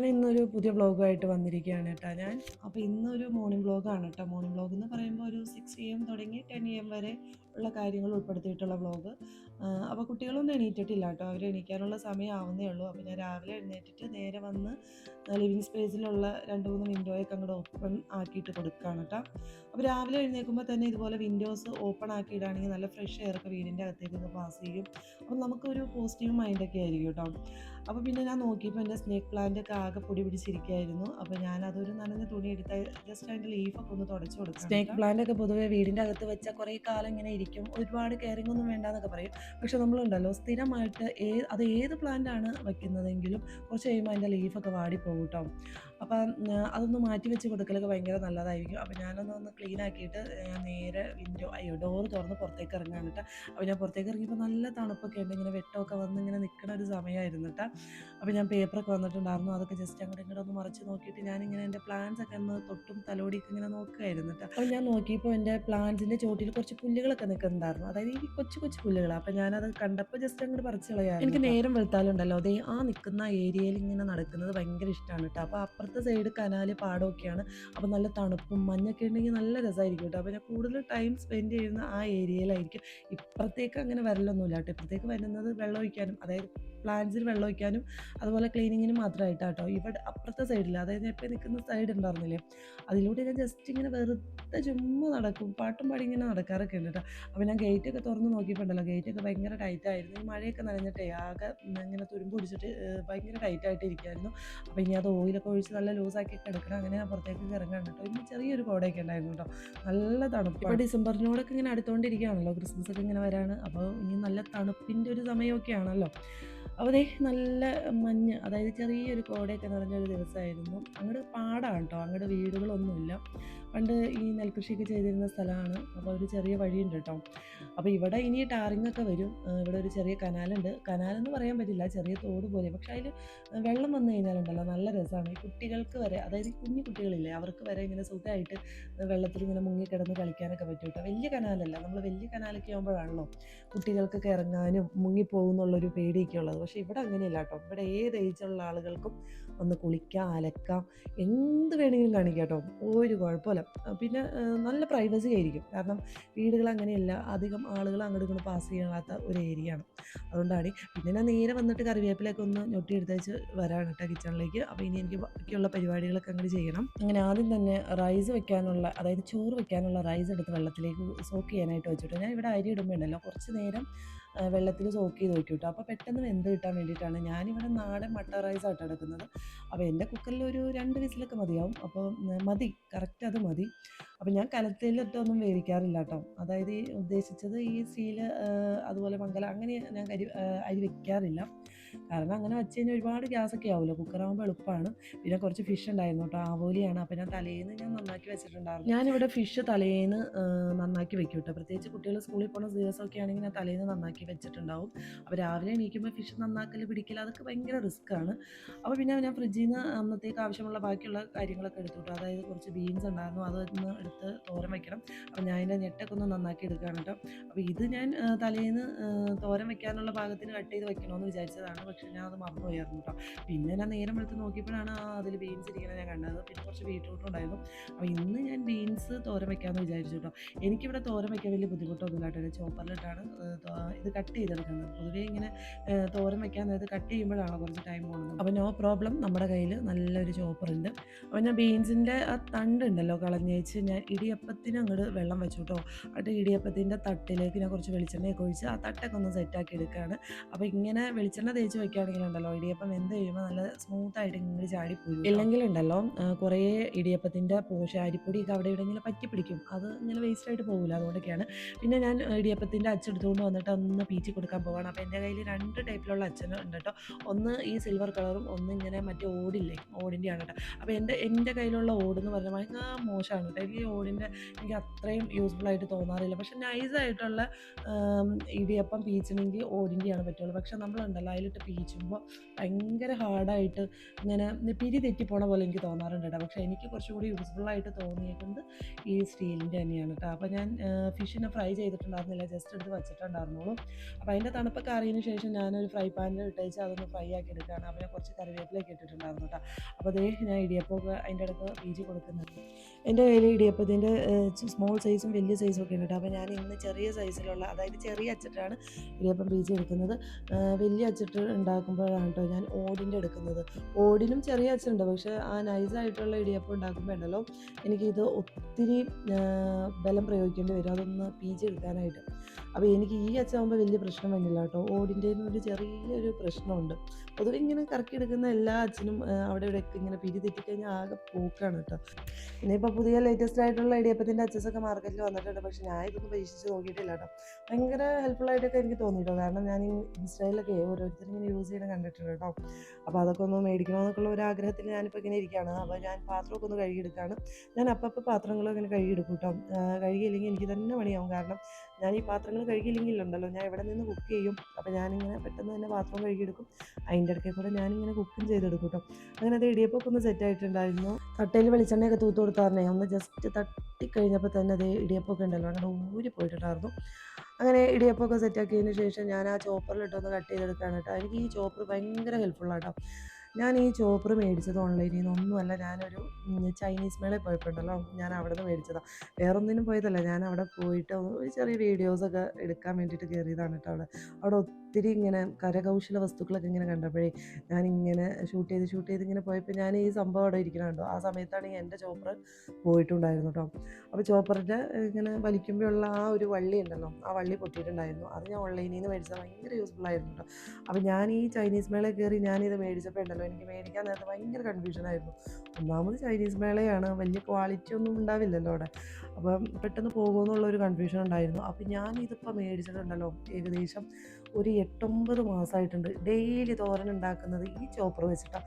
അങ്ങനെ ഇന്നൊരു പുതിയ വ്ളോഗുമായിട്ട് വന്നിരിക്കുകയാണ് കേട്ടോ ഞാൻ. അപ്പോൾ ഇന്നൊരു മോർണിംഗ് വ്ളോഗാണ് കേട്ടോ. മോർണിംഗ് വ്ളോഗ് എന്ന് പറയുമ്പോൾ ഒരു സിക്സ് എ എം തുടങ്ങി ടെൻ എ എം വരെ ഉള്ള കാര്യങ്ങൾ ഉൾപ്പെടുത്തിയിട്ടുള്ള വ്ളോഗ് അപ്പോൾ കുട്ടികളൊന്നും എണീറ്റിട്ടില്ല കേട്ടോ. അവർ എണീക്കാനുള്ള സമയം ആവുന്നേ ഉള്ളൂ. അപ്പോൾ ഞാൻ രാവിലെ എഴുന്നേറ്റിട്ട് നേരെ വന്ന് ലിവിങ് സ്പേസിലുള്ള രണ്ട് മൂന്ന് വിൻഡോയൊക്കെ അങ്ങോട്ട് ഓപ്പൺ ആക്കിയിട്ട് കൊടുക്കുകയാണ് കേട്ടോ. അപ്പോൾ രാവിലെ എഴുന്നേൽക്കുമ്പോൾ തന്നെ ഇതുപോലെ വിൻഡോസ് ഓപ്പൺ ആക്കി ഇടുകയാണെങ്കിൽ നല്ല ഫ്രഷ് എയർ ഒക്കെ വീടിന്റെ അകത്തേക്ക് പാസ് ചെയ്യും. അപ്പോൾ നമുക്കൊരു പോസിറ്റീവ് മൈൻഡൊക്കെ ആയിരിക്കും കേട്ടോ. അപ്പോൾ പിന്നെ ഞാൻ നോക്കിയപ്പോൾ എന്റെ സ്നേക്ക് പ്ലാന്റ് ഒക്കെ ആകെ പൊടി പിടിച്ചിരിക്കുകയായിരുന്നു അപ്പോൾ ഞാൻ അതൊരു നനഞ്ഞ തുണി എടുത്ത് ജസ്റ്റ് അതിന്റെ ലീഫൊക്കെ ഒന്ന് തുടച്ചു കൊടുക്കും സ്നേക്ക് പ്ലാന്റ് ഒക്കെ പൊതുവേ വീടിന്റെ അകത്ത് വെച്ചാൽ കുറേ കാലം ഇങ്ങനെ ഇരിക്കും. ഒരുപാട് കെയറിംഗ് ഒന്നും വേണ്ട എന്നൊക്കെ പറയും. പക്ഷെ നമ്മളുണ്ടല്ലോ സ്ഥിരമായിട്ട് ഏ അത് ഏത് പ്ലാന്റ് ആണ് വെക്കുന്നതെങ്കിലും കുറച്ച് കഴിയുമ്പോൾ അതിന്റെ ലീഫൊക്കെ വാടിപ്പോകും കേട്ടോ. അപ്പം അതൊന്ന് മാറ്റി വെച്ച് കൊടുക്കലൊക്കെ ഭയങ്കര നല്ലതായിരിക്കും. അപ്പം ഞാനൊന്ന് ഒന്ന് ക്ലീൻ ആക്കിയിട്ട് ഞാൻ നേരെ വിൻഡോ അയ്യോ ഡോർ തുറന്ന് പുറത്തേക്ക് ഇറങ്ങാൻ കേട്ടോ. അപ്പോൾ ഞാൻ പുറത്തേക്ക് ഇറങ്ങിയപ്പോൾ നല്ല തണുപ്പൊക്കെ ഉണ്ട് ഇങ്ങനെ വെട്ടമൊക്കെ വന്ന് ഇങ്ങനെ നിൽക്കുന്ന ഒരു സമയമായിരുന്നു കേട്ടോ. അപ്പോൾ ഞാൻ പേപ്പറൊക്കെ വന്നിട്ടുണ്ടായിരുന്നു. അതൊക്കെ ജസ്റ്റ് അങ്ങോട്ട് ഇങ്ങോട്ട് ഒന്ന് മറിച്ച് നോക്കിയിട്ട് ഞാനിങ്ങനെ എന്റെ പ്ലാന്റ്സ് ഒക്കെ ഒന്ന് തൊട്ടും തലോടിയൊക്കെ ഇങ്ങനെ നോക്കുകയായിരുന്നു കേട്ടോ. അപ്പോൾ ഞാൻ നോക്കിയപ്പോൾ എന്റെ പ്ലാന്റ്സിന്റെ ചോട്ടിൽ കുറച്ച് പുല്ലുകളൊക്കെ നിൽക്കുന്നുണ്ടായിരുന്നു. അതായത് ഈ കൊച്ചു കൊച്ചു പുല്ലുകൾ അപ്പോൾ ഞാനത് കണ്ടപ്പോൾ ജസ്റ്റ് അങ്ങോട്ട് പറിച്ച് കളയാം എനിക്ക് നേരം വെളുത്താലുണ്ടല്ലോ. അതേ ആ നിൽക്കുന്ന ഏരിയയിൽ ഇങ്ങനെ നടക്കുന്നത് ഭയങ്കര ഇഷ്ടമാണ് കേട്ടോ. അപ്പോൾ അപ്പുറത്തെ സൈഡ് കനാല് പാടമൊക്കെയാണ്. അപ്പോൾ നല്ല തണുപ്പും മഞ്ഞൊക്കെ ഉണ്ടെങ്കിൽ നല്ല രസമായിരിക്കും കേട്ടോ. അപ്പോൾ ഞാൻ കൂടുതൽ ടൈം സ്പെൻഡ് ചെയ്യുന്ന ആ ഏരിയയിലായിരിക്കും ഇപ്പുറത്തേക്ക് അങ്ങനെ വരലൊന്നുമില്ല കേട്ടോ. ഇപ്പുറത്തേക്ക് വരുന്നത് വെള്ളം ഒഴിക്കാനും അതായത് പ്ലാന്റ്സിൽ വെള്ളം ഒഴിക്കാനും അതുപോലെ ക്ലീനിങ്ങിന് മാത്രമായിട്ടാണ് കേട്ടോ. ഇവിടെ അപ്പുറത്തെ സൈഡിൽ അതായത് ഞാൻ ഇപ്പോൾ നിൽക്കുന്ന സൈഡ് ഉണ്ടായിരുന്നില്ലേ? അതിലൂടെ ഞാൻ ജസ്റ്റ് ഇങ്ങനെ വെറുതെ ചുമ്മാ നടക്കും. പാട്ടും പാടി ഇങ്ങനെ നടക്കാറൊക്കെ ഉണ്ട് കേട്ടോ. അപ്പോൾ ഞാൻ ഗേറ്റൊക്കെ തുറന്ന് നോക്കിയിട്ടുണ്ടല്ലോ. ഗേറ്റൊക്കെ ഭയങ്കര ടൈറ്റ് ആയിരുന്നു. ഈ മഴയൊക്കെ നനഞ്ഞിട്ടേ ആകെ ഇങ്ങനെ തുരുമ്പ് പിടിച്ചിട്ട് ഭയങ്കര ടൈറ്റ് ആയിട്ട് ഇരിക്കുമായിരുന്നു അപ്പോൾ ഇനി അത് ഓയിലൊക്കെ ഒഴിച്ച് നല്ല ലൂസാക്കിയൊക്കെ എടുക്കണം. അങ്ങനെ ഞാൻ പുറത്തേക്ക് ഇറങ്ങാൻ കേട്ടോ ഇനി ചെറിയൊരു കോടയൊക്കെ ഉണ്ടായിരുന്നു കേട്ടോ. നല്ല തണുപ്പ് ഇപ്പോൾ ഡിസംബറിനോടൊക്കെ ഇങ്ങനെ അടുത്തുകൊണ്ടിരിക്കുകയാണല്ലോ ക്രിസ്മസ് ഒക്കെ ഇങ്ങനെ വരാണ് അപ്പോൾ ഇനി നല്ല തണുപ്പിന്റെ ഒരു സമയമൊക്കെ ആണല്ലോ. അപ്പോൾ അതേ നല്ല മഞ്ഞ് അതായത് ചെറിയൊരു കോടയൊക്കെ നിറഞ്ഞൊരു ദിവസമായിരുന്നു. അങ്ങോട്ട് പാടാണ് കേട്ടോ. അങ്ങോട്ട് വീടുകളൊന്നുമില്ല. പണ്ട് ഈ നെൽകൃഷിയൊക്കെ ചെയ്തിരുന്ന സ്ഥലമാണ്. അപ്പോൾ ഒരു ചെറിയ വഴിയുണ്ട് കേട്ടോ. അപ്പോൾ ഇവിടെ ഇനി ടാറിങ് ഒക്കെ വരും ഇവിടെ ഒരു ചെറിയ കനാലുണ്ട്. കനാലെന്ന് പറയാൻ പറ്റില്ല. ചെറിയ തോട് പോലെ. പക്ഷേ അതിൽ വെള്ളം വന്നു കഴിഞ്ഞാലുണ്ടല്ലോ നല്ല രസമാണ് ഈ കുട്ടികൾക്ക് വരെ അതായത് കുഞ്ഞു കുട്ടികളില്ലേ അവർക്ക് വരെ ഇങ്ങനെ സുഖമായിട്ട് വെള്ളത്തിൽ ഇങ്ങനെ മുങ്ങിക്കിടന്ന് കളിക്കാനൊക്കെ പറ്റും കേട്ടോ. വലിയ കനാലല്ല. നമ്മൾ വലിയ കനാലൊക്കെ ആകുമ്പോഴാണല്ലോ കുട്ടികൾക്കൊക്കെ ഇറങ്ങാനും മുങ്ങിപ്പോകുന്നുള്ളൊരു പേടിയൊക്കെ ഉള്ളത് പക്ഷേ ഇവിടെ അങ്ങനെയല്ല കേട്ടോ. ഇവിടെ ഏത് ഏജുള്ള ആളുകൾക്കും ഒന്ന് കുളിക്കാം അലക്കാം എന്ത് വേണമെങ്കിലും കാണിക്കാം കേട്ടോ. ഒരു കുഴപ്പമില്ല. പിന്നെ നല്ല പ്രൈവസി ആയിരിക്കും. കാരണം വീടുകൾ അങ്ങനെയല്ല. അധികം ആളുകൾ അങ്ങോട്ട് ഇങ്ങോട്ട് പാസ് ചെയ്യാത്ത ഒരു ഏരിയ ആണ്. അതുകൊണ്ടാണ് പിന്നെ ഞാൻ നേരെ വന്നിട്ട് കറിവേപ്പിലൊക്കെ ഒന്ന് ഞൊട്ടി എടുത്തേച്ച് വരാണ് കേട്ടോ കിച്ചണിലേക്ക് അപ്പോൾ ഇനി എനിക്ക് ബാക്കിയുള്ള പരിപാടികളൊക്കെ അങ്ങോട്ട് ചെയ്യണം. അങ്ങനെ ആദ്യം തന്നെ റൈസ് വെക്കാനുള്ള അതായത് ചോറ് വെക്കാനുള്ള റൈസ് എടുത്ത് വെള്ളത്തിലേക്ക് സോക്ക് ചെയ്യാനായിട്ട് വെച്ചിട്ട് ഞാൻ ഇവിടെ അരി ഇടുമ്പോൾ ഉണ്ടല്ലോ കുറച്ച് നേരം വെള്ളത്തിൽ സോക്ക് ചെയ്ത് വെക്കും കേട്ടോ അപ്പോൾ പെട്ടെന്ന് വെന്ത് കിട്ടാൻ വേണ്ടിയിട്ടാണ് ഞാനിവിടെ നാടൻ മട്ട റൈസ് ആയിട്ട് എടുക്കുന്നത്. അപ്പോൾ എന്റെ കുക്കറിൽ ഒരു രണ്ട് വിസിലൊക്കെ മതിയാവും. അപ്പോൾ മതി. കറക്റ്റ് അത് മതി. അപ്പോൾ ഞാൻ കലത്തിലിട്ടൊന്നും വേവിക്കാറില്ല കേട്ടോ. അതായത് ഉദ്ദേശിച്ചത് ഈ സ്റ്റീൽ അതുപോലെ മംഗലം അങ്ങനെ ഞാൻ കരി അരി വെക്കാറില്ല. കാരണം അങ്ങനെ വെച്ച് കഴിഞ്ഞാൽ ഒരുപാട് ഗ്യാസൊക്കെ ആവുമല്ലോ കുക്കറാകുമ്പോൾ എളുപ്പമാണ് പിന്നെ കുറച്ച് ഫിഷ് ഉണ്ടായിരുന്നു കേട്ടോ ആവോലിയാണ്. അപ്പോൾ ഞാൻ തലേന്ന് ഞാൻ നന്നാക്കി വെച്ചിട്ടുണ്ടായിരുന്നു. ഞാനിവിടെ ഫിഷ് തലേന്ന് നന്നാക്കി വെക്കും കേട്ടോ പ്രത്യേകിച്ച് കുട്ടികൾ സ്കൂളിൽ പോകുന്ന ദിവസമൊക്കെ ആണെങ്കിൽ ഞാൻ തലേന്ന് നന്നാക്കി വെച്ചിട്ടുണ്ടാവും. അപ്പോൾ രാവിലെ എണീക്കുമ്പോൾ ഫിഷ് നന്നാക്കൽ പിടിക്കൽ അതൊക്കെ ഭയങ്കര റിസ്ക്കാണ് അപ്പോൾ പിന്നെ ഞാൻ ഫ്രിഡ്ജിൽ നിന്ന് അന്നത്തേക്ക് ആവശ്യമുള്ള ബാക്കിയുള്ള കാര്യങ്ങളൊക്കെ എടുത്തു കേട്ടോ അതായത് കുറച്ച് ബീൻസ് ഉണ്ടായിരുന്നു അതൊന്ന് എടുത്ത് തോരൻ വയ്ക്കണം അപ്പോൾ ഞാൻ അതിന്റെ ഞെട്ടൊക്കെ ഒന്ന് നന്നാക്കി എടുക്കുകയാണ് കേട്ടോ അപ്പോൾ ഇത് ഞാൻ തലേന്ന് തോരൻ വെക്കാനുള്ള പാകത്തിന് കട്ട് ചെയ്ത് വെക്കണമെന്ന് വിചാരിച്ചതാണ്. പക്ഷേ ഞാൻ അത് മറന്നു പോയായിരുന്നു കേട്ടോ. പിന്നെ ഞാൻ നേരം എടുത്ത് നോക്കിയപ്പോഴാണ് അതിൽ ബീൻസ് ഇരിക്കുന്നത് ഞാൻ കണ്ടത്. പിന്നെ കുറച്ച് ബീട്രൂട്ട് ഉണ്ടായിരുന്നു. അപ്പോൾ ഇന്ന് ഞാൻ ബീൻസ് തോരൻ വയ്ക്കാമെന്ന് വിചാരിച്ചു കേട്ടോ. എനിക്കിവിടെ തോരൻ വയ്ക്കാൻ വലിയ ബുദ്ധിമുട്ടൊന്നുമില്ല കേട്ടോ. ചോപ്പറിലിട്ടാണ് ഇത് കട്ട് ചെയ്തെടുക്കുന്നത്. പൊതുവേ ഇങ്ങനെ തോരം വെക്കാൻ നേരത്ത് കട്ട് ചെയ്യുമ്പോഴാണ് കുറച്ച് ടൈം പോകുന്നത്. അപ്പോൾ നോ പ്രോബ്ലം നമ്മുടെ കയ്യിൽ നല്ലൊരു ചോപ്പറുണ്ട്. അപ്പോൾ ഞാൻ ബീൻസിന്റെ ആ തണ്ടുണ്ടല്ലോ കളഞ്ഞേച്ച് ഞാൻ ഇടിയപ്പത്തിന് അങ്ങോട്ട് വെള്ളം വെച്ചു കേട്ടോ. എന്നിട്ട് ഇടിയപ്പത്തിന്റെ തട്ടിലേക്ക് ഞാൻ കുറച്ച് വെളിച്ചെണ്ണയൊക്കെ ഒഴിച്ച് ആ തട്ടൊക്കെ ഒന്ന് സെറ്റാക്കി എടുക്കുകയാണ്. അപ്പോൾ ഇങ്ങനെ വെളിച്ചെണ്ണ തേച്ച് വെക്കുകയാണെങ്കിലുണ്ടല്ലോ ഇടിയപ്പം എന്ത് കഴിയുമ്പോൾ നല്ല സ്മൂത്ത് ആയിട്ട് ഇങ്ങനെ ചാടി പോയി ഇല്ലെങ്കിൽ ഉണ്ടല്ലോ കുറേ ഇടിയപ്പത്തിന്റെ പോഷ അരിപ്പൊടിയൊക്കെ അവിടെ എവിടെയെങ്കിലും പറ്റി പിടിക്കും. അത് ഇങ്ങനെ വേസ്റ്റ് ആയിട്ട് പോകില്ല അതുകൊണ്ടൊക്കെയാണ്. പിന്നെ ഞാൻ ഇടിയപ്പത്തിന്റെ അച്ചെടുത്തുകൊണ്ട് വന്നിട്ട് ഒന്ന് പീച്ചി കൊടുക്കാൻ പോവാണ്. അപ്പോൾ എന്റെ കയ്യിൽ രണ്ട് ടൈപ്പിലുള്ള അച്ഛൻ ഉണ്ട് കേട്ടോ ഒന്ന് ഈ സിൽവർ കളറും ഒന്ന് ഇങ്ങനെ മറ്റേ ഓടില്ലേ ഓടിന്റെയാണ് കേട്ടോ അപ്പോൾ എന്റെ എന്റെ കയ്യിലുള്ള ഓടെന്ന് പറഞ്ഞാൽ ഭയങ്കര മോശമാണ് കേട്ടോ എനിക്ക് ഓടിന്റെ എനിക്ക് അത്രയും യൂസ്ഫുൾ ആയിട്ട് തോന്നാറില്ല. പക്ഷെ നൈസായിട്ടുള്ള ഇടിയപ്പം പീച്ചണമെങ്കിൽ ഓടിന്റെയാണ് പറ്റുള്ളൂ. പക്ഷെ നമ്മളുണ്ടല്ലോ അതിലിട്ട് നന്നായിട്ട് പീച്ചുമ്പോൾ ഭയങ്കര ഹാർഡായിട്ട് ഇങ്ങനെ പിരി തെറ്റിപ്പോണ പോലെ എനിക്ക് തോന്നാറുണ്ട് കേട്ടോ. പക്ഷേ എനിക്ക് കുറച്ചും കൂടി യൂസ്ഫുള്ളായിട്ട് തോന്നിയേക്കുന്നത് ഈ സ്റ്റീലിന്റെ തന്നെയാണ് കേട്ടോ. അപ്പോൾ ഞാൻ ഫിഷിനെ ഫ്രൈ ചെയ്തിട്ടുണ്ടായിരുന്നില്ല. ജസ്റ്റ് എടുത്ത് വെച്ചിട്ടുണ്ടായിരുന്നുള്ളൂ. അപ്പോൾ അതിന്റെ തണുപ്പൊക്കെ അറിയതിന് ശേഷം ഞാനൊരു ഫ്രൈ പാനിൽ ഇട്ടേച്ച് അതൊന്ന് ഫ്രൈ ആക്കി എടുക്കുകയാണ് അപ്പോൾ കുറച്ച് കറിവേപ്പിലേക്ക് ഇട്ടിട്ടുണ്ടായിരുന്നു കേട്ടോ. അപ്പോൾ അതേ ഞാൻ ഇടിയപ്പമൊക്കെ അതിന്റെ ഇടയ്ക്ക് പീജി കൊടുക്കുന്നുണ്ട്. എന്റെ കയ്യിൽ ഇടിയപ്പത്തിന്റെ സ്മോൾ സൈസും വലിയ സൈസും ഒക്കെ ഉണ്ട് കേട്ടോ. അപ്പോൾ ഞാൻ ഇന്ന് ചെറിയ സൈസിലുള്ള അതായത് ചെറിയ അച്ചിട്ടാണ് ഇടിയപ്പം പീജി എടുക്കുന്നത്. വലിയ അച്ചിട്ട് ഉണ്ടാക്കുമ്പോഴാണ് കേട്ടോ ഞാൻ ഓടിന്റെ എടുക്കുന്നത്. ഓടിലും ചെറിയ അച്ചുണ്ട് പക്ഷേ ആ നൈസായിട്ടുള്ള ഇടിയപ്പം ഉണ്ടാക്കുമ്പോൾ ഉണ്ടല്ലോ എനിക്കിത് ഒത്തിരി ബലം പ്രയോഗിക്കേണ്ടി വരും. അതൊന്ന് എടുക്കാനായിട്ട് അപ്പോൾ എനിക്ക് ഈ അച്ചാകുമ്പോൾ വലിയ പ്രശ്നം വന്നില്ല കേട്ടോ. ഓടിന്റെ ഒരു ചെറിയൊരു പ്രശ്നമുണ്ട്. പൊതുവെ ഇങ്ങനെ കറക്കിയെടുക്കുന്ന എല്ലാ അച്ഛനും അവിടെ ഇവിടെയൊക്കെ ഇങ്ങനെ പിരി തെറ്റിക്കഴിഞ്ഞാൽ ആകെ പോക്കാണ് കേട്ടോ. പിന്നെ ഇപ്പോൾ പുതിയ ലേറ്റസ്റ്റ് ആയിട്ടുള്ള ഇടിയപ്പത്തിന്റെ അച്ഛസൊക്കെ മാർക്കറ്റിൽ വന്നിട്ടുണ്ട്. പക്ഷേ ഞാൻ ഇതൊന്നും പരീക്ഷിച്ച് നോക്കിയിട്ടില്ല കേട്ടോ. ഭയങ്കര ഹെൽപ്ഫുൾ ആയിട്ടൊക്കെ എനിക്ക് തോന്നിയിട്ടോ കാരണം ഞാൻ ഇൻസ്റ്റയിലൊക്കെ ഓരോരുത്തരും ഇങ്ങനെ യൂസ് ചെയ്യണം കണ്ടിട്ടുണ്ട് കേട്ടോ. അപ്പോൾ അതൊക്കെ ഒന്ന് മേടിക്കണമെന്നൊക്കെയുള്ള ഒരു ആഗ്രഹത്തിൽ ഞാനിപ്പോൾ ഇങ്ങനെ ഇരിക്കുകയാണ് അപ്പോൾ ഞാൻ പാത്രമൊക്കെ ഒന്ന് കഴുകിയെടുക്കുകയാണ് ഞാൻ അപ്പം പാത്രങ്ങളും ഇങ്ങനെ കഴുകിയെടുക്കും കേട്ടോ. കഴുകിയില്ലെങ്കിൽ എനിക്ക് തന്നെ പണിയാവും. കാരണം ഞാൻ ഈ പാത്രങ്ങൾ കഴുകിയില്ലെങ്കിൽ ഉണ്ടല്ലോ ഞാൻ എവിടെ നിന്ന് കുക്ക് ചെയ്യും? അപ്പോൾ ഞാനിങ്ങനെ പെട്ടെന്ന് തന്നെ പാത്രം കഴുകിയെടുക്കും. അതിന്റെ ഇടയ്ക്ക് കൂടെ ഞാനിങ്ങനെ കുക്കും ചെയ്തെടുക്കും കേട്ടോ അങ്ങനെ അത് ഇടിയപ്പൊക്കെ ഒന്ന് സെറ്റ് ആയിട്ടുണ്ടായിരുന്നു. തട്ടയിൽ വെളിച്ചെണ്ണയൊക്കെ തൂത്ത് കൊടുത്താറേ ഒന്ന് ജസ്റ്റ് തട്ടിക്കഴിഞ്ഞപ്പോൾ തന്നെ അത് ഇടിയപ്പൊക്കെ ഉണ്ടല്ലോ അങ്ങനെ ഊരി പോയിട്ടുണ്ടായിരുന്നു. അങ്ങനെ ഇടിയപ്പൊക്കെ സെറ്റാക്കിയതിന് ശേഷം ഞാൻ ആ ചോപ്പറിലിട്ടൊന്ന് കട്ട് ചെയ്തെടുക്കുകയാണ് കേട്ടോ എനിക്ക് ഈ ചോപ്പർ ഭയങ്കര ഹെൽപ്ഫുള്ളാട്ടോ ഞാൻ ഈ ചോപ്പർ മേടിച്ചത് ഓൺലൈനിൽ നിന്ന് ഒന്നുമല്ല ഞാനൊരു ചൈനീസ് മേളയിൽ പോയിട്ടുണ്ടല്ലോ ഞാൻ അവിടെ നിന്ന് മേടിച്ചതാണ് വേറൊന്നിനും പോയതല്ല ഞാൻ അവിടെ പോയിട്ട് ചെറിയ വീഡിയോസൊക്കെ എടുക്കാൻ വേണ്ടിയിട്ട് കയറിയതാണ് കേട്ടോ അവിടെ. അവിടെ ഒത്തിരി ഇങ്ങനെ കരകൗശല വസ്തുക്കളൊക്കെ ഇങ്ങനെ കണ്ടപ്പോഴേ ഞാനിങ്ങനെ ഷൂട്ട് ചെയ്ത് ഷൂട്ട് ചെയ്ത് ഇങ്ങനെ പോയപ്പോൾ ഞാൻ ഈ സംഭവം അവിടെ ഇരിക്കണം കേട്ടോ ആ സമയത്താണ് ഈ എന്റെ ചോപ്പർ പോയിട്ടുണ്ടായിരുന്നു കേട്ടോ അപ്പോൾ ചോപ്പറിന്റെ ഇങ്ങനെ വലിക്കുമ്പോഴുള്ള ആ ഒരു വള്ളി ഉണ്ടല്ലോ ആ വള്ളി പൊട്ടിയിട്ടുണ്ടായിരുന്നു. അത് ഞാൻ ഓൺലൈനിൽ നിന്ന് മേടിച്ചത് ഭയങ്കര യൂസ്ഫുൾ ആയിരുന്നു കേട്ടോ അപ്പോൾ ഞാൻ ഈ ചൈനീസ് മേള കയറി ഞാനിത് മേടിച്ചപ്പോൾ ഉണ്ടല്ലോ എനിക്ക് മേടിക്കാൻ നേരത്തെ ഭയങ്കര കൺഫ്യൂഷനായിരുന്നു ഒന്നാമത് ചൈനീസ് മേളയാണ് വലിയ ക്വാളിറ്റി ഒന്നും ഉണ്ടാവില്ലല്ലോ അവിടെ. അപ്പം പെട്ടെന്ന് പോകുമെന്നുള്ളൊരു കൺഫ്യൂഷൻ ഉണ്ടായിരുന്നു. അപ്പം ഞാനിതിപ്പോൾ മേടിച്ചിട്ടുണ്ടല്ലോ ഏകദേശം ഒരു എട്ടൊമ്പത് മാസമായിട്ടുണ്ട് ഡെയിലി തോരൻ ഉണ്ടാക്കുന്നത് ഈ ചോപ്പർ വെച്ചിട്ടാണ്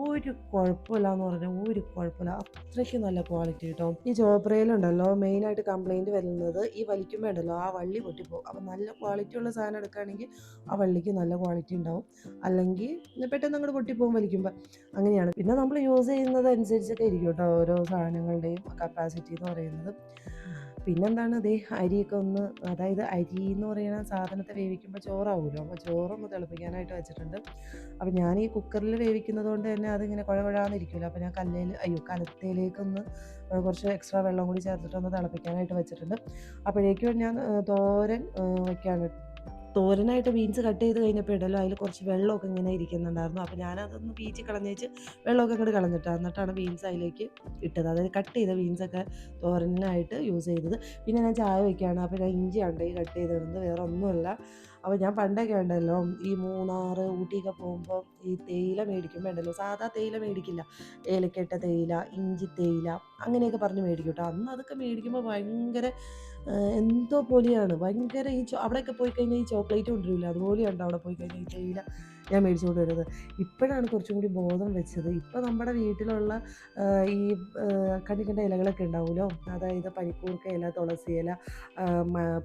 ഒരു കുഴപ്പമില്ല എന്ന് പറഞ്ഞാൽ ഒരു കുഴപ്പമില്ല. അത്രയ്ക്ക് നല്ല ക്വാളിറ്റി കേട്ടോ ഈ ചോപ്പറയിലുണ്ടല്ലോ മെയിനായിട്ട് കംപ്ലൈന്റ് വരുന്നത് ഈ വലിക്കുമ്പോൾ ഉണ്ടല്ലോ ആ വള്ളി പൊട്ടിപ്പോകും അപ്പം നല്ല ക്വാളിറ്റി ഉള്ള സാധനം എടുക്കുകയാണെങ്കിൽ ആ വള്ളിക്ക് നല്ല ക്വാളിറ്റി ഉണ്ടാവും. അല്ലെങ്കിൽ പെട്ടെന്ന് അങ്ങോട്ട് പൊട്ടിപ്പോകും വലിക്കുമ്പോൾ അങ്ങനെയാണ്. പിന്നെ നമ്മൾ യൂസ് ചെയ്യുന്നത് അനുസരിച്ചൊക്കെ ഇരിക്കും കേട്ടോ ഓരോ സാധനങ്ങളുടെയും കപ്പാസിറ്റി എന്ന് പറയുന്നത്. പിന്നെന്താണ് അതേ അരിയൊക്കെ ഒന്ന് അതായത് അരി എന്ന് പറയുന്ന സാധനത്തെ വേവിക്കുമ്പോൾ ചോറാവുമല്ലോ അപ്പോൾ ചോറൊന്ന് തിളപ്പിക്കാനായിട്ട് വെച്ചിട്ടുണ്ട്. അപ്പോൾ ഞാൻ ഈ കുക്കറിൽ വേവിക്കുന്നത് കൊണ്ട് തന്നെ അതിങ്ങനെ കുഴ കുഴാന്നിരിക്കുമല്ലോ അപ്പോൾ ഞാൻ കല്ലേൽ അയ്യോ കലത്തേലേക്കൊന്ന് കുറച്ച് എക്സ്ട്രാ വെള്ളം കൂടി ചേർത്തിട്ടൊന്ന് തിളപ്പിക്കാനായിട്ട് വെച്ചിട്ടുണ്ട്. അപ്പോഴേക്കും ഞാൻ തോരൻ വെക്കാണ്. തോരനായിട്ട് ബീൻസ് കട്ട് ചെയ്ത് കഴിഞ്ഞപ്പോൾ ഇടലോ അതിൽ കുറച്ച് വെള്ളമൊക്കെ ഇങ്ങനെ ഇരിക്കുന്നുണ്ടായിരുന്നു. അപ്പോൾ ഞാനതൊന്ന് പീച്ച് കളഞ്ഞേച്ച് വെള്ളമൊക്കെ അങ്ങോട്ട് കളഞ്ഞിട്ടാണ് എന്നിട്ടാണ് ബീൻസ് അതിലേക്ക് ഇട്ടത്. അതായത് കട്ട് ചെയ്ത ബീൻസൊക്കെ തോരനായിട്ട് യൂസ് ചെയ്തത്. പിന്നെ ഞാൻ ചായ വയ്ക്കുകയാണ് അപ്പോൾ ഞാൻ ഇഞ്ചിയാണ് ഈ കട്ട് ചെയ്തിടുന്നത് വേറെ ഒന്നുമല്ല. അപ്പോൾ ഞാൻ പണ്ടൊക്കെ ഉണ്ടല്ലോ ഈ മൂന്നാറ് ഊട്ടിയൊക്കെ പോകുമ്പോൾ ഈ തേയില മേടിക്കുമ്പോൾ ഉണ്ടല്ലോ സാധാ തേയില മേടിക്കില്ല. ഏലക്കെട്ട തേയില ഇഞ്ചി തേയില അങ്ങനെയൊക്കെ പറഞ്ഞ് മേടിക്കും കേട്ടോ. അന്ന് അതൊക്കെ മേടിക്കുമ്പോൾ ഭയങ്കര എന്തോ പോലെയാണ്. ഭയങ്കര ഈ അവിടെയൊക്കെ പോയി കഴിഞ്ഞാൽ ഈ ചോക്ലേറ്റ് കൊണ്ടുവരില്ല. അതുപോലെയുണ്ട് അവിടെ പോയി കഴിഞ്ഞാൽ ഈ തേയില ഞാൻ മേടിച്ചുകൊണ്ട് വരുന്നത്. ഇപ്പോഴാണ് കുറച്ചും കൂടി ബോധം വെച്ചത്. ഇപ്പം നമ്മുടെ വീട്ടിലുള്ള ഈ കണ്ണി കണ്ട ഇലകളൊക്കെ ഉണ്ടാവുമല്ലോ അതായത് പനിക്കൂർക്ക ഇല തുളസി ഇല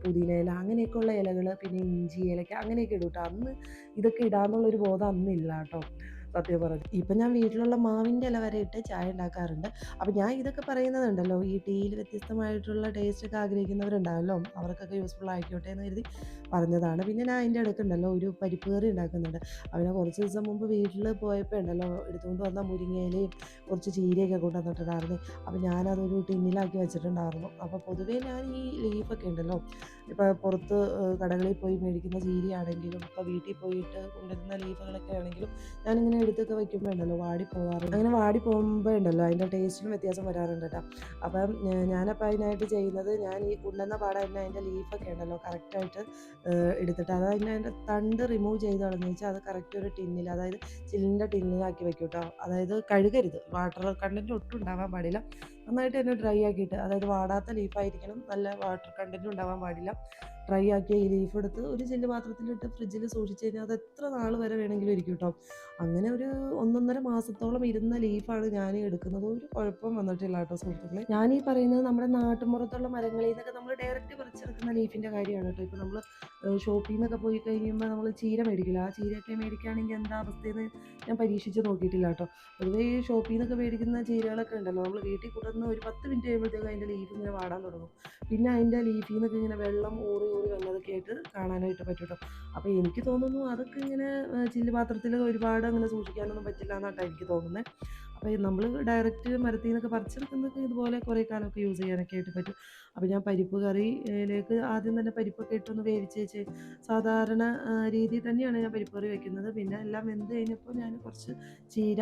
പുതിന ഇല അങ്ങനെയൊക്കെയുള്ള ഇലകൾ പിന്നെ ഇഞ്ചി ഇലക്ക അങ്ങനെയൊക്കെ ഇടും കേട്ടോ അന്ന് ഇതൊക്കെ ഇടാന്നുള്ളൊരു ബോധം അന്നില്ല കേട്ടോ സത്യം പറഞ്ഞു ഇപ്പം ഞാൻ വീട്ടിലുള്ള മാവിന്റെ ഇല വരെ ഇട്ട് ചായ ഉണ്ടാക്കാറുണ്ട്. അപ്പം ഞാൻ ഇതൊക്കെ പറയുന്നതുണ്ടല്ലോ ഈ ടീയിൽ വ്യത്യസ്തമായിട്ടുള്ള ടേസ്റ്റ് ഒക്കെ ആഗ്രഹിക്കുന്നവരുണ്ടാവല്ലോ അവർക്കൊക്കെ യൂസ്ഫുൾ ആയിക്കോട്ടെ എന്ന് കരുതി പറഞ്ഞതാണ്. പിന്നെ ഞാൻ അതിന്റെ അടുക്കുണ്ടല്ലോ ഒരു പരിപ്പ് കറി ഉണ്ടാക്കുന്നുണ്ട്. അവനെ കുറച്ച് ദിവസം മുമ്പ് വീട്ടിൽ പോയപ്പോൾ ഉണ്ടല്ലോ എടുത്തുകൊണ്ട് വന്ന മുരിങ്ങയിലയും കുറച്ച് ചീരയൊക്കെ കൊണ്ടുവന്നിട്ടുണ്ടായിരുന്നു അപ്പോൾ ഞാനതൊരു ടിന്നിലാക്കി വെച്ചിട്ടുണ്ടായിരുന്നു. അപ്പോൾ പൊതുവേ ഞാൻ ഈ ലീഫൊക്കെ ഉണ്ടല്ലോ ഇപ്പോൾ പുറത്ത് കടകളിൽ പോയി മേടിക്കുന്ന ചീരയാണെങ്കിലും ഇപ്പോൾ വീട്ടിൽ പോയിട്ട് കൊണ്ടുവരുന്ന ലീഫുകളൊക്കെ ആണെങ്കിലും ഞാനിങ്ങനെ എടുത്തൊക്കെ വെക്കുമ്പോൾ ഉണ്ടല്ലോ വാടി പോകാറുണ്ട് അങ്ങനെ വാടി പോകുമ്പോൾ ഉണ്ടല്ലോ അതിന്റെ ടേസ്റ്റിനും വ്യത്യാസം വരാറുണ്ട് കേട്ടോ. അപ്പം ഞാനപ്പോൾ അതിനായിട്ട് ചെയ്യുന്നത് ഞാൻ ഈ കൊണ്ടുവന്ന പാടെ തന്നെ അതിന്റെ ലീഫൊക്കെ ഉണ്ടല്ലോ കറക്റ്റായിട്ട് എടുത്തിട്ട് അത് അതിന്റെ തണ്ട് റിമൂവ് ചെയ്ത് കളഞ്ഞു വെച്ചാൽ അത് കറക്റ്റ് ഒരു ടിന്നിൽ അതായത് ചില്ലിന്റെ ടിന്നിലാക്കി വെക്കും കേട്ടോ. അതായത് കഴുകരുത്. വാട്ടർ കണ്ടന്റ് ഒട്ടും ഉണ്ടാവാൻ പാടില്ല. നന്നായിട്ട് തന്നെ ഡ്രൈ ആക്കിയിട്ട് അതായത് വാടാത്ത ലീഫായിരിക്കണം നല്ല വാട്ടർ കണ്ടന്റ് ഉണ്ടാവാൻ പാടില്ല. ഡ്രൈ ആക്കിയ ഈ ലീഫ് എടുത്ത് ഒരു ചില്ല് പാത്രത്തിലിട്ട് ഫ്രിഡ്ജിൽ സൂക്ഷിച്ച് കഴിഞ്ഞാൽ അത് എത്ര നാൾ വരെ വേണമെങ്കിലും ഇരിക്കും കേട്ടോ അങ്ങനെ ഒരു ഒന്നൊന്നര മാസത്തോളം ഇരുന്ന ലീഫാണ് ഞാൻ എടുക്കുന്നത്. ഒരു കുഴപ്പം വന്നിട്ടില്ല കേട്ടോ സുഹൃത്തുക്കളെ. ഞാൻ ഈ പറയുന്നത് നമ്മുടെ നാട്ടുമ്പുറത്തുള്ള മരങ്ങളിൽ നിന്നൊക്കെ നമ്മൾ ഡയറക്റ്റ് പറിച്ചെടുക്കുന്ന ലീഫിന്റെ കാര്യമാണ് കേട്ടോ ഇപ്പോൾ നമ്മൾ ഷോപ്പിൽ നിന്നൊക്കെ പോയി കഴിയുമ്പോൾ നമ്മൾ ചീര മേടിക്കില്ല. ആ ചീരയൊക്കെ മേടിക്കുകയാണെങ്കിൽ എന്താ അവസ്ഥയെന്ന് ഞാൻ പരീക്ഷിച്ച് നോക്കിയിട്ടില്ല കേട്ടോ പൊതുവേ ഈ ഷോപ്പിൽ നിന്നൊക്കെ മേടിക്കുന്ന ചീരകളൊക്കെ ഉണ്ടല്ലോ. നമ്മൾ വീട്ടിൽ കൊണ്ടുവന്ന് ഒരു പത്ത് മിനിറ്റ് കഴിയുമ്പോഴത്തേക്കും അതിന്റെ ലീഫ് ഇങ്ങനെ വാടാൻ തുടങ്ങും. പിന്നെ അതിന്റെ ലീഫിൽ നിന്നൊക്കെ ഇങ്ങനെ വെള്ളം ഊറി ഊറി വന്നതൊക്കെ ആയിട്ട് കാണാനായിട്ട് പറ്റും കേട്ടോ അപ്പോൾ എനിക്ക് തോന്നുന്നു അതൊക്കെ ഇങ്ങനെ ചില്ല് പാത്രത്തിൽ ഒരുപാട് അങ്ങനെ സൂക്ഷിക്കാനൊന്നും പറ്റില്ല എന്നാണ് എനിക്ക് തോന്നുന്നത് അപ്പോൾ നമ്മൾ ഡയറക്റ്റ് മരത്തിൽ നിന്നൊക്കെ പറിച്ചെടുക്കുന്നതൊക്കെ ഇതുപോലെ കുറേ കാലമൊക്കെ യൂസ് ചെയ്യാനൊക്കെ ആയിട്ട് പറ്റും. അപ്പോൾ ഞാൻ പരിപ്പ് കറിയിലേക്ക് ആദ്യം തന്നെ പരിപ്പൊക്കെ ഇട്ടൊന്ന് വേവിച്ച് വെച്ച് സാധാരണ രീതിയിൽ തന്നെയാണ് ഞാൻ പരിപ്പ് കറി വെക്കുന്നത്. പിന്നെ എല്ലാം വെന്ത് കഴിഞ്ഞപ്പോൾ ഞാൻ കുറച്ച് ചീര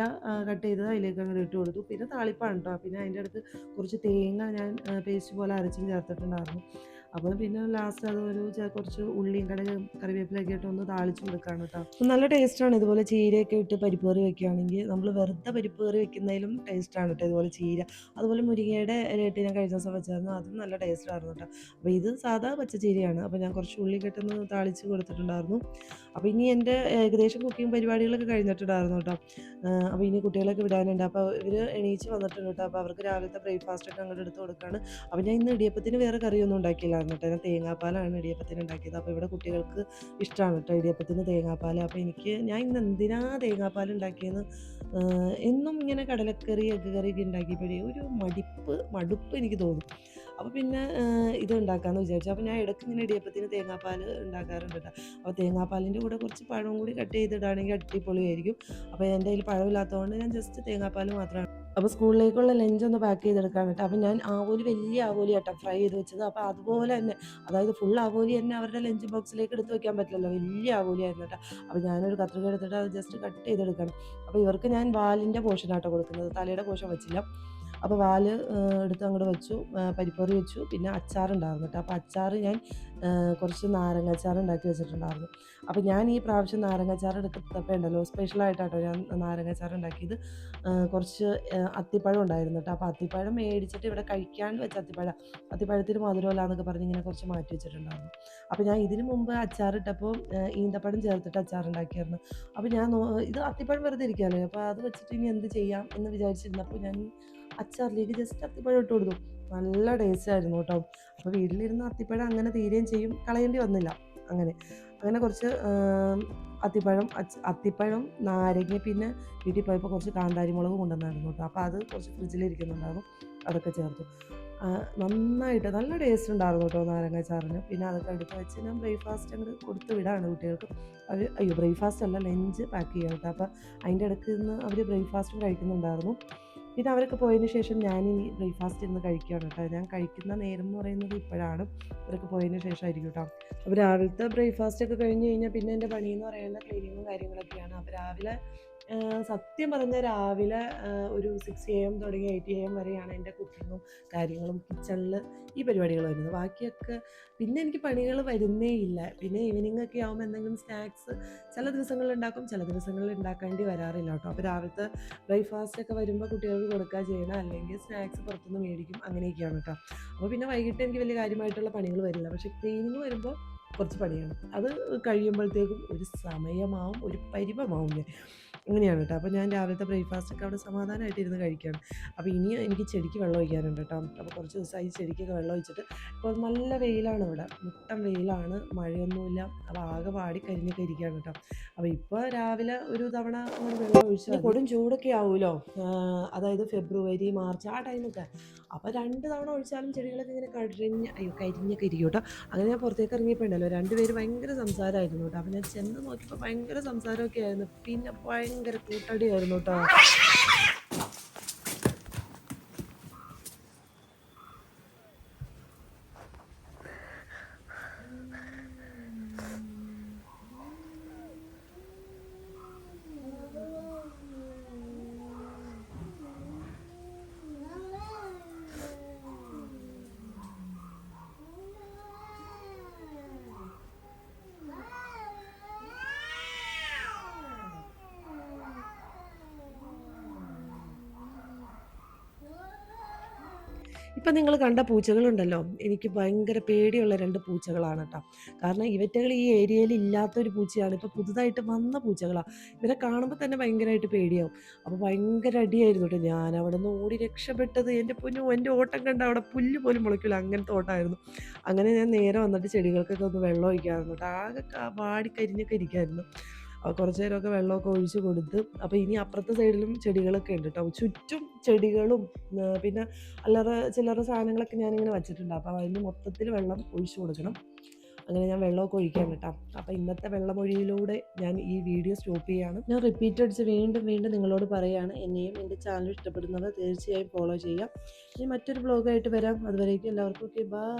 കട്ട് ചെയ്തത് അതിലേക്ക് അങ്ങനെ ഇട്ട് കൊടുത്തു. പിന്നെ താളിപ്പാണ് കേട്ടോ പിന്നെ അതിന്റെ അടുത്ത് കുറച്ച് തേങ്ങ ഞാൻ പേസ്റ്റ് പോലെ അരച്ചും ചേർത്തിട്ടുണ്ടായിരുന്നു. അപ്പോൾ പിന്നെ ലാസ്റ്റ് അത് ഒരു കുറച്ച് ഉള്ളിയും കടയും കറിവേപ്പിലൊക്കെ ഇട്ട് ഒന്ന് താളിച്ച് കൊടുക്കുകയാണ് കേട്ടോ നല്ല ടേസ്റ്റാണ് ഇതുപോലെ ചീരയൊക്കെ ഇട്ട് പരിപ്പ് കറി വെക്കുകയാണെങ്കിൽ നമ്മൾ വെറുതെ പരിപ്പ് കറി വെക്കുന്നതിലും ടേസ്റ്റാണ് കേട്ടോ ഇതുപോലെ ചീര. അതുപോലെ മുരിങ്ങയുടെ ഇലയിട്ട് ഞാൻ കഴിഞ്ഞ ദിവസം വെച്ചായിരുന്നു. അതും നല്ല ടേസ്റ്റായിരുന്നു കേട്ടോ അപ്പോൾ ഇത് സാധാ പച്ച ചീരയാണ്. അപ്പോൾ ഞാൻ കുറച്ച് ഉള്ളി കെട്ടൊന്ന് താളിച്ച് കൊടുത്തിട്ടുണ്ടായിരുന്നു. അപ്പോൾ ഇനി എന്റെ ഏകദേശം കുക്കിംഗ് പരിപാടികളൊക്കെ കഴിഞ്ഞിട്ടുണ്ടായിരുന്നു കേട്ടോ അപ്പോൾ ഇനി കുട്ടികളൊക്കെ വിടാനുണ്ട്. അപ്പോൾ ഇവർ എണീച്ച് വന്നിട്ടുണ്ട് കേട്ടോ അപ്പോൾ അവർക്ക് രാവിലത്തെ ബ്രേക്ക്ഫാസ്റ്റ് ഒക്കെ അങ്ങോട്ട് എടുത്ത് കൊടുക്കുകയാണ് അപ്പോൾ ഞാൻ ഇന്ന് ഇടിയപ്പത്തിന് വേറെ കറിയൊന്നും കേട്ടോ തേങ്ങാപ്പാലാണ് ഇടിയപ്പത്തിന് ഉണ്ടാക്കിയത്. അപ്പോൾ ഇവിടെ കുട്ടികൾക്ക് ഇഷ്ടമാണ് കേട്ടോ ഇടിയപ്പത്തിന് തേങ്ങാപ്പാൽ അപ്പോൾ എനിക്ക് ഞാൻ ഇന്ന് എന്തിനാ തേങ്ങാപ്പാൽ ഉണ്ടാക്കിയെന്ന് എന്നും ഇങ്ങനെ കടലക്കറി എഗ്ഗ് കറി ഒക്കെ ഉണ്ടാക്കിയപ്പോഴേ ഒരു മടിപ്പ് മടുപ്പ് എനിക്ക് തോന്നും. അപ്പോൾ പിന്നെ ഇത് ഉണ്ടാക്കാമെന്ന് വിചാരിച്ചു. അപ്പോൾ ഞാൻ ഇടയ്ക്ക് ഇങ്ങനെ ഇടിയപ്പത്തിന് തേങ്ങാപ്പാൽ ഉണ്ടാക്കാറുണ്ട് കേട്ടോ അപ്പോൾ തേങ്ങാപ്പാലിന്റെ കൂടെ കുറച്ച് പഴവും കൂടി കട്ട് ചെയ്തിടുകയാണെങ്കിൽ അടിപൊളിയായിരിക്കും. അപ്പോൾ എന്റെ കയ്യിൽ പഴവില്ലാത്തതുകൊണ്ട് ഞാൻ ജസ്റ്റ് തേങ്ങാപ്പാൽ മാത്രമാണ് അപ്പോൾ സ്കൂളിലേക്കുള്ള ലഞ്ച് ഒന്ന് പാക്ക് ചെയ്തെടുക്കാൻ കേട്ടോ അപ്പോൾ ഞാൻ ആവോലി വലിയ ആവോലി കേട്ടോ ഫ്രൈ ചെയ്ത് വെച്ചത്. അപ്പോൾ അതുപോലെ തന്നെ അതായത് ഫുൾ ആവോലി തന്നെ അവരുടെ ലഞ്ച് ബോക്സിലേക്ക് എടുത്ത് വെക്കാൻ പറ്റില്ലല്ലോ. വലിയ ആവോലി ആയിരുന്നു കേട്ടോ അപ്പോൾ ഞാനൊരു കത്രിക എടുത്തിട്ട് അത് ജസ്റ്റ് കട്ട് ചെയ്തെടുക്കണം. അപ്പോൾ ഇവർക്ക് ഞാൻ വാലിന്റെ പോഷനാട്ടോ കൊടുക്കുന്നത്. തലയുടെ പോഷൻ വെച്ചില്ല. അപ്പോൾ വാൽ എടുത്ത് അങ്ങോട്ട് വെച്ചു പരിപ്പറി വെച്ചു പിന്നെ അച്ചാറുണ്ടായിരുന്നു കേട്ടോ. അപ്പോൾ അച്ചാർ ഞാൻ കുറച്ച് നാരങ്ങ അച്ചാർ ഉണ്ടാക്കി വെച്ചിട്ടുണ്ടായിരുന്നു. അപ്പോൾ ഞാൻ ഈ പ്രാവശ്യം നാരങ്ങ അച്ചാർ എടുത്തപ്പോൾ ഉണ്ടല്ലോ സ്പെഷ്യലായിട്ടാട്ടോ ഞാൻ നാരങ്ങ അച്ചാർ ഉണ്ടാക്കിയത് കുറച്ച് അത്തിപ്പഴം ഉണ്ടായിരുന്നു കേട്ടോ. അപ്പോൾ അത്തിപ്പഴം മേടിച്ചിട്ട് ഇവിടെ കഴിക്കാൻ വെച്ച അത്തിപ്പഴം അത്തിപ്പഴത്തിന് മധുരമല്ല എന്നൊക്കെ പറഞ്ഞ് ഇങ്ങനെ കുറച്ച് മാറ്റി വെച്ചിട്ടുണ്ടായിരുന്നു. അപ്പോൾ ഞാൻ ഇതിന് മുമ്പ് അച്ചാറിട്ടപ്പോൾ ഈന്തപ്പഴം ചേർത്തിട്ട് അച്ചാർ ഉണ്ടാക്കിയായിരുന്നു അപ്പോൾ ഞാൻ ഇത് അത്തിപ്പഴം വെറുതെ ഇരിക്കാമല്ലോ അപ്പോൾ അത് വെച്ചിട്ട് ഇനി എന്ത് ചെയ്യാം എന്ന് വിചാരിച്ചിരുന്നപ്പോൾ ഞാൻ അച്ചാറിലേക്ക് ജസ്റ്റ് അത്തിപ്പഴം ഇട്ട് കൊടുത്തു. നല്ല ടേസ്റ്റ് ആയിരുന്നു കേട്ടോ. അപ്പോൾ വീട്ടിലിരുന്ന് അത്തിപ്പഴം അങ്ങനെ തീരുകയും ചെയ്യും കളയേണ്ടി വന്നില്ല. അങ്ങനെ. അങ്ങനെ കുറച്ച് അത്തിപ്പഴം അത്തിപ്പഴം നാരങ്ങ പിന്നെ വീട്ടിൽ പോയപ്പോൾ കുറച്ച് കാന്താരി മുളക് കൊണ്ടുവന്നായിരുന്നു കേട്ടോ. അപ്പോൾ അത് കുറച്ച് ഫ്രിഡ്ജിലിരിക്കുന്നുണ്ടായിരുന്നു അതൊക്കെ ചേർത്തു. നന്നായിട്ട് നല്ല ടേസ്റ്റ് ഉണ്ടായിരുന്നു കേട്ടോ നാരങ്ങ ചാറിന് പിന്നെ അതൊക്കെ എടുത്ത് വെച്ച് ഞാൻ ബ്രേക്ക്ഫാസ്റ്റ് അങ്ങോട്ട് കൊടുത്ത് വിടാണ് കുട്ടികൾക്ക്. അവർ അയ്യോ ബ്രേക്ക്ഫാസ്റ്റ് അല്ല ലഞ്ച് പാക്ക് ചെയ്യാം കേട്ടോ. അപ്പോൾ അതിന്റെ ഇടയ്ക്ക് നിന്ന് അവർ ബ്രേക്ക്ഫാസ്റ്റും കഴിക്കുന്നുണ്ടായിരുന്നു. പിന്നെ അവരൊക്കെ പോയതിന് ശേഷം ഞാനിനി ബ്രേക്ക്ഫാസ്റ്റ് ഇന്ന് കഴിക്കുകയാണ് കേട്ടോ. ഞാൻ കഴിക്കുന്ന നേരം എന്ന് പറയുന്നത് ഇപ്പോഴാണ്. അവരൊക്കെ പോയതിന് ശേഷമായിരിക്കും കേട്ടോ. അപ്പോൾ രാവിലത്തെ ബ്രേക്ക്ഫാസ്റ്റ് ഒക്കെ കഴിഞ്ഞ് കഴിഞ്ഞാൽ പിന്നെ എന്റെ പണി എന്ന് പറയുന്നത് ക്ലീനിങ്ങും കാര്യങ്ങളൊക്കെയാണ്. അപ്പോൾ രാവിലെ സത്യം പറഞ്ഞാൽ രാവിലെ ഒരു സിക്സ് എ എം തുടങ്ങി എയ്റ്റ് എ എം വരെയാണ് എന്റെ കുക്കിങ്ങും കാര്യങ്ങളും കിച്ചണിൽ ഈ പരിപാടികൾ വരുന്നത്. ബാക്കിയൊക്കെ പിന്നെ എനിക്ക് പണികൾ വരുന്നേ ഇല്ല. പിന്നെ ഈവനിങ് ഒക്കെ ആകുമ്പോൾ എന്തെങ്കിലും സ്നാക്സ് ചില ദിവസങ്ങളിൽ ഉണ്ടാക്കും ചില ദിവസങ്ങളിൽ ഉണ്ടാക്കേണ്ടി വരാറില്ല കേട്ടോ. അപ്പോൾ രാവിലത്തെ ബ്രേക്ക്ഫാസ്റ്റ് ഒക്കെ വരുമ്പോൾ കുട്ടികൾക്ക് കൊടുക്കുക ചെയ്യണം അല്ലെങ്കിൽ സ്നാക്സ് പുറത്തുനിന്ന് മേടിക്കും. അങ്ങനെയൊക്കെയാണ് കേട്ടോ. അപ്പോൾ പിന്നെ വൈകിട്ട് എനിക്ക് വലിയ കാര്യമായിട്ടുള്ള പണികൾ വരില്ല. പക്ഷേ ക്ലീനിങ് വരുമ്പോൾ കുറച്ച് പണിയാണ്. അത് കഴിയുമ്പോഴത്തേക്കും ഒരു സമയമാവും ഒരു പരിമമാവും ഞാൻ. അങ്ങനെയാണ് കേട്ടോ. അപ്പോൾ ഞാൻ രാവിലത്തെ ബ്രേക്ക്ഫാസ്റ്റൊക്കെ അവിടെ സമാധാനമായിട്ട് ഇരുന്ന് കഴിക്കുകയാണ്. അപ്പോൾ ഇനി എനിക്ക് ചെടിക്ക് വെള്ളം ഒഴിക്കാനുണ്ട് കേട്ടോ. അപ്പോൾ കുറച്ച് ദിവസമായി ചെടിക്കൊക്കെ വെള്ളം ഒഴിച്ചിട്ട്. ഇപ്പോൾ നല്ല വെയിലാണ് ഇവിടെ. മുട്ടം വെയിലാണ് മഴയൊന്നുമില്ല. അപ്പോൾ ആകെ പാടി കരിഞ്ഞൊക്കെ ഇരിക്കുകയാണ് കേട്ടോ. അപ്പോൾ ഇപ്പോൾ രാവിലെ ഒരു തവണ അങ്ങനെ വെള്ളം ഒഴിച്ചാൽ കൊടും ചൂടൊക്കെ ആവുമല്ലോ അതായത് ഫെബ്രുവരി മാർച്ച് ആ ടൈമൊക്കെ അപ്പോൾ രണ്ട് തവണ ഒഴിച്ചാലും ചെടികളൊക്കെ ഇങ്ങനെ കരിഞ്ഞ് അയ്യോ കരിഞ്ഞൊക്കെ ഇരിക്കും കേട്ടോ. അങ്ങനെ ഞാൻ പുറത്തേക്ക് ഇറങ്ങിയപ്പോൾ ഉണ്ടല്ലോ രണ്ടുപേര് ഭയങ്കര സംസാരമായിരുന്നു കേട്ടോ. അപ്പൊ ഞാൻ ചെന്ന് നോക്കിയപ്പോൾ ഭയങ്കര സംസാരമൊക്കെ ആയിരുന്നു. പിന്നെ ഭയങ്കര കൂട്ടടിയായിരുന്നു കേട്ടോ. ഇപ്പം നിങ്ങൾ കണ്ട പൂച്ചകളുണ്ടല്ലോ. എനിക്ക് ഭയങ്കര പേടിയുള്ള രണ്ട് പൂച്ചകളാണ് കേട്ടോ. കാരണം ഇവറ്റകൾ ഈ ഏരിയയിൽ ഇല്ലാത്തൊരു പൂച്ചയാണ്. ഇപ്പോൾ പുതുതായിട്ട് വന്ന പൂച്ചകളാണ് ഇവരെ കാണുമ്പോൾ തന്നെ ഭയങ്കരമായിട്ട് പേടിയാവും. അപ്പോൾ ഭയങ്കര അടിയായിരുന്നു കേട്ടോ. ഞാൻ അവിടെ നിന്ന് ഓടി രക്ഷപ്പെട്ടത്. എന്റെ പൊന്നു എന്റെ ഓട്ടം കണ്ട അവിടെ പുല്ല് പോലും മുളയ്ക്കില്ല അങ്ങനത്തെ ഓട്ടമായിരുന്നു. അങ്ങനെ ഞാൻ നേരെ വന്നിട്ട് ചെടികൾക്കൊക്കെ ഒന്ന് വെള്ളം ഒഴിക്കാറുണ്ട്. ആകെ വാടിക്കരിഞ്ഞൊക്കെ വാടി കരിഞ്ഞൊക്കെ ഇരിക്കായിരുന്നു. കുറച്ച് നേരമൊക്കെ വെള്ളമൊക്കെ ഒഴിച്ച് കൊടുത്ത്. അപ്പോൾ ഇനി അപ്പുറത്തെ സൈഡിലും ചെടികളൊക്കെ ഉണ്ട് കേട്ടോ ചുറ്റും ചെടികളും പിന്നെ അല്ലാതെ ചില്ലറ സാധനങ്ങളൊക്കെ ഞാനിങ്ങനെ വെച്ചിട്ടുണ്ട്. അപ്പോൾ അതിന് മൊത്തത്തിൽ വെള്ളം ഒഴിച്ചു കൊടുക്കണം. അങ്ങനെ ഞാൻ വെള്ളമൊക്കെ ഒഴിക്കാൻ കേട്ടോ. അപ്പോൾ ഇന്നത്തെ വെള്ളമൊഴിയിലൂടെ ഞാൻ ഈ വീഡിയോ സ്റ്റോപ്പ് ചെയ്യാണ്. ഞാൻ റിപ്പീറ്റ് അടിച്ച് വീണ്ടും വീണ്ടും നിങ്ങളോട് പറയുകയാണ് എന്നെയും എന്റെ ചാനൽ ഇഷ്ടപ്പെടുന്നവർ തീർച്ചയായും ഫോളോ ചെയ്യാം ഇനി മറ്റൊരു ബ്ലോഗായിട്ട് വരാം. അതുവരേക്കും എല്ലാവർക്കും ഓക്കെ ബൈ.